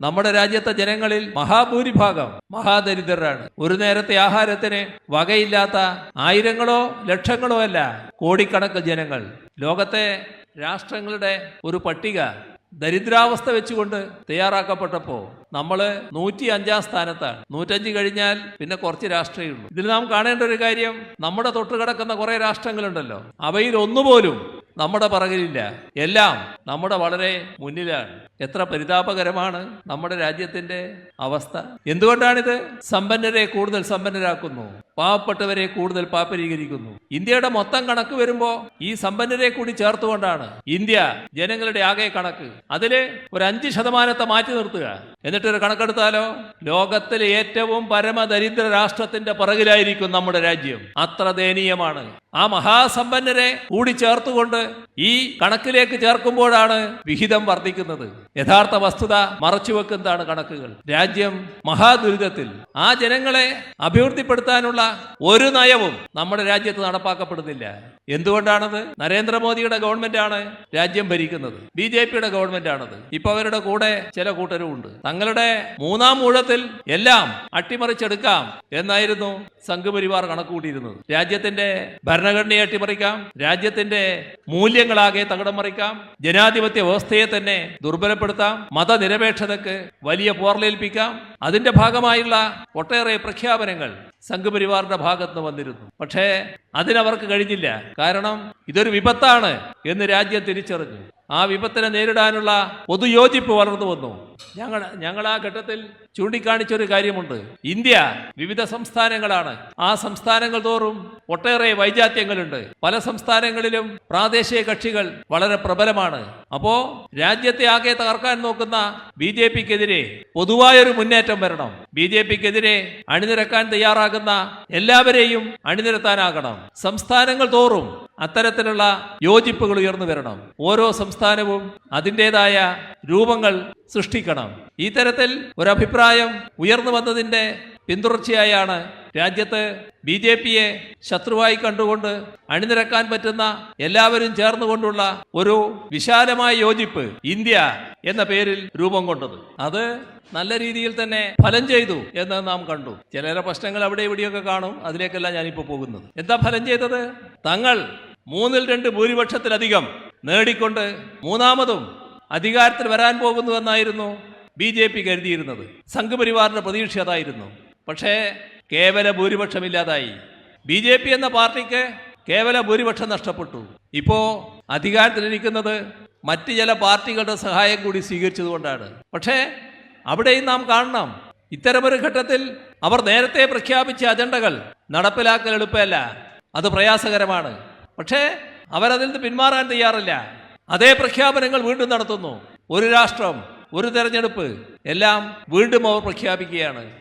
നമ്മുടെ രാജ്യത്തെ ജനങ്ങളിൽ മഹാഭൂരിഭാഗം മഹാദരിദ്രരാണ്. ഒരു നേരത്തെ ആഹാരത്തിന് വകയില്ലാത്ത ആയിരങ്ങളോ ലക്ഷങ്ങളോ അല്ല കോടിക്കണക്ക് ജനങ്ങൾ. ലോകത്തെ രാഷ്ട്രങ്ങളുടെ ഒരു പട്ടിക ദരിദ്രാവസ്ഥ വെച്ചുകൊണ്ട് തയ്യാറാക്കപ്പെട്ടപ്പോൾ നമ്മൾ നൂറ്റി അഞ്ചാം സ്ഥാനത്താണ്. നൂറ്റഞ്ച് കഴിഞ്ഞാൽ പിന്നെ കുറച്ച് രാഷ്ട്രമേ ഉള്ളൂ ഇതിൽ നാം കാണേണ്ട ഒരു കാര്യം നമ്മുടെ തൊട്ട് കിടക്കുന്ന കുറെ രാഷ്ട്രങ്ങളുണ്ടല്ലോ. അവയിൽ ഒന്നുപോലും നമ്മുടെ പറകിലില്ല. എല്ലാം നമ്മുടെ വളരെ മുന്നിലാണ്. എത്ര പരിതാപകരമാണ് നമ്മുടെ രാജ്യത്തിന്റെ അവസ്ഥ. എന്തുകൊണ്ടാണിത്? സമ്പന്നരെ കൂടുതൽ സമ്പന്നരാക്കുന്നു. പാവപ്പെട്ടവരെ കൂടുതൽ പാപ്പരീകരിക്കുന്നു. ഇന്ത്യയുടെ മൊത്തം കണക്ക് വരുമ്പോൾ ഈ സമ്പന്നരെ കൂടി ചേർത്തുകൊണ്ടാണ് ഇന്ത്യ ജനങ്ങളുടെ ആകെ കണക്ക്. അതിൽ ഒരു അഞ്ച് ശതമാനത്തെ മാറ്റി നിർത്തുക. എന്നിട്ട് ഒരു കണക്കെടുത്താലോ? ലോകത്തിലെ ഏറ്റവും പരമദരിദ്ര രാഷ്ട്രത്തിന്റെ പിറകിലായിരിക്കും നമ്മുടെ രാജ്യം. അത്ര ദയനീയമാണ്. ആ മഹാസമ്പന്നരെ കൂടി ചേർത്തുകൊണ്ട് ഈ കണക്കിലേക്ക് ചേർക്കുമ്പോഴാണ് വിഹിതം വർദ്ധിക്കുന്നത്. യഥാർത്ഥ വസ്തുത മറച്ചുവെക്കുന്നതാണ് കണക്കുകൾ. രാജ്യം മഹാദുരിതത്തിൽ. ആ ജനങ്ങളെ അഭിവൃദ്ധിപ്പെടുത്താനുള്ള ഒരു നയവും നമ്മുടെ രാജ്യത്ത് നടപ്പാക്കപ്പെടുന്നില്ല. എന്തുകൊണ്ടാണത്? നരേന്ദ്രമോദിയുടെ ഗവൺമെന്റ് ആണ് രാജ്യം ഭരിക്കുന്നത്. ബി ജെ പിയുടെ ഗവൺമെന്റ് ആണത് ഇപ്പൊ അവരുടെ കൂടെ ചില കൂട്ടരും ഉണ്ട് തങ്ങളുടെ മൂന്നാം ഊഴത്തിൽ എല്ലാം അട്ടിമറിച്ചെടുക്കാം എന്നായിരുന്നു സംഘപരിവാർ കണക്കുകൂട്ടിയിരുന്നത്. രാജ്യത്തിന്റെ ഭരണഘടനയെ അട്ടിമറിക്കാം. രാജ്യത്തിന്റെ മൂല്യങ്ങളാകെ തകിടം മറിക്കാം. ജനാധിപത്യ വ്യവസ്ഥയെ തന്നെ ദുർബലപ്പെടുത്താം. മതനിരപേക്ഷതക്ക് വലിയ പോർലേൽപ്പിക്കാം. അതിന്റെ ഭാഗമായുള്ള ഒട്ടേറെ പ്രഖ്യാപനങ്ങൾ സംഘപരിവാറിന്റെ ഭാഗത്ത് വന്നിരുന്നു. പക്ഷേ അതിനവർക്ക് കഴിഞ്ഞില്ല. കാരണം ഇതൊരു വിപത്താണ് എന്ന് രാജ്യം തിരിച്ചറിഞ്ഞു. ആ വിപത്തിനെ നേരിടാനുള്ള പൊതുയോജിപ്പ് വളർന്നു വന്നു. ഞങ്ങൾ ഞങ്ങൾ ആ ഘട്ടത്തിൽ ചൂണ്ടിക്കാണിച്ച ഒരു കാര്യമുണ്ട്. ഇന്ത്യ വിവിധ സംസ്ഥാനങ്ങളാണ്. ആ സംസ്ഥാനങ്ങൾ തോറും ഒട്ടേറെ വൈജാത്യങ്ങളുണ്ട്. പല സംസ്ഥാനങ്ങളിലും പ്രാദേശിക കക്ഷികൾ വളരെ പ്രബലമാണ്. അപ്പോ രാജ്യത്തെ ആകെ തകർക്കാൻ നോക്കുന്ന ബി ജെ പിക്കെതിരെ പൊതുവായൊരു മുന്നേറ്റം വരണം. ബി ജെ പിക്കെതിരെ അണിനിരക്കാൻ തയ്യാറാകുന്ന എല്ലാവരെയും അണിനിരത്താനാകണം. സംസ്ഥാനങ്ങൾ തോറും അത്തരത്തിലുള്ള യോജിപ്പുകൾ ഉയർന്നു വരണം. ഓരോ സംസ്ഥാനവും അതിന്റെതായ രൂപങ്ങൾ സൃഷ്ടിക്കണം. ഈ തരത്തിൽ ഒരു അഭിപ്രായം ഉയർന്നു വന്നതിന്റെ പിന്തുടർച്ചയായാണ് രാജ്യത്ത് ബി ജെ പിയെ ശത്രുവായി കണ്ടുകൊണ്ട് അണിനിരക്കാൻ പറ്റുന്ന എല്ലാവരും ചേർന്നുകൊണ്ടുള്ള ഒരു വിശാലമായ യോജിപ്പ് ഇന്ത്യ എന്ന പേരിൽ രൂപം കൊണ്ടത്. അത് നല്ല രീതിയിൽ തന്നെ ഫലം ചെയ്തു എന്ന് നാം കണ്ടു. ചിലരെ പ്രശ്നങ്ങൾ അവിടെ ഇവിടെയൊക്കെ കാണും. അതിലേക്കല്ല ഞാനിപ്പോൾ പോകുന്നത്. എന്താ ഫലം ചെയ്തത്? തങ്ങൾ മൂന്നിൽ രണ്ട് ഭൂരിപക്ഷത്തിലധികം നേടിക്കൊണ്ട് മൂന്നാമതും അധികാരത്തിൽ വരാൻ പോകുന്നുവെന്നായിരുന്നു ബി ജെ പി കരുതിയിരുന്നത്. സംഘപരിവാറിന്റെ പ്രതീക്ഷ അതായിരുന്നു. പക്ഷേ കേവല ഭൂരിപക്ഷമില്ലാതായി. ബി ജെ പി എന്ന പാർട്ടിക്ക് കേവല ഭൂരിപക്ഷം നഷ്ടപ്പെട്ടു. ഇപ്പോ അധികാരത്തിലിരിക്കുന്നത് മറ്റ് ചില പാർട്ടികളുടെ സഹായം കൂടി സ്വീകരിച്ചതുകൊണ്ടാണ്. പക്ഷേ അവിടെയും നാം കാണണം. ഇത്തരമൊരു ഘട്ടത്തിൽ അവർ നേരത്തെ പ്രഖ്യാപിച്ച അജണ്ടകൾ നടപ്പിലാക്കൽ എളുപ്പമല്ല. അത് പ്രയാസകരമാണ്. പക്ഷേ അവരതിൽ നിന്ന് പിന്മാറാൻ തയ്യാറില്ല. അതേ പ്രഖ്യാപനങ്ങൾ വീണ്ടും നടത്തുന്നു. ഒരു രാഷ്ട്രം ഒരു തെരഞ്ഞെടുപ്പ് എല്ലാം വീണ്ടും അവർ പ്രഖ്യാപിക്കുകയാണ്.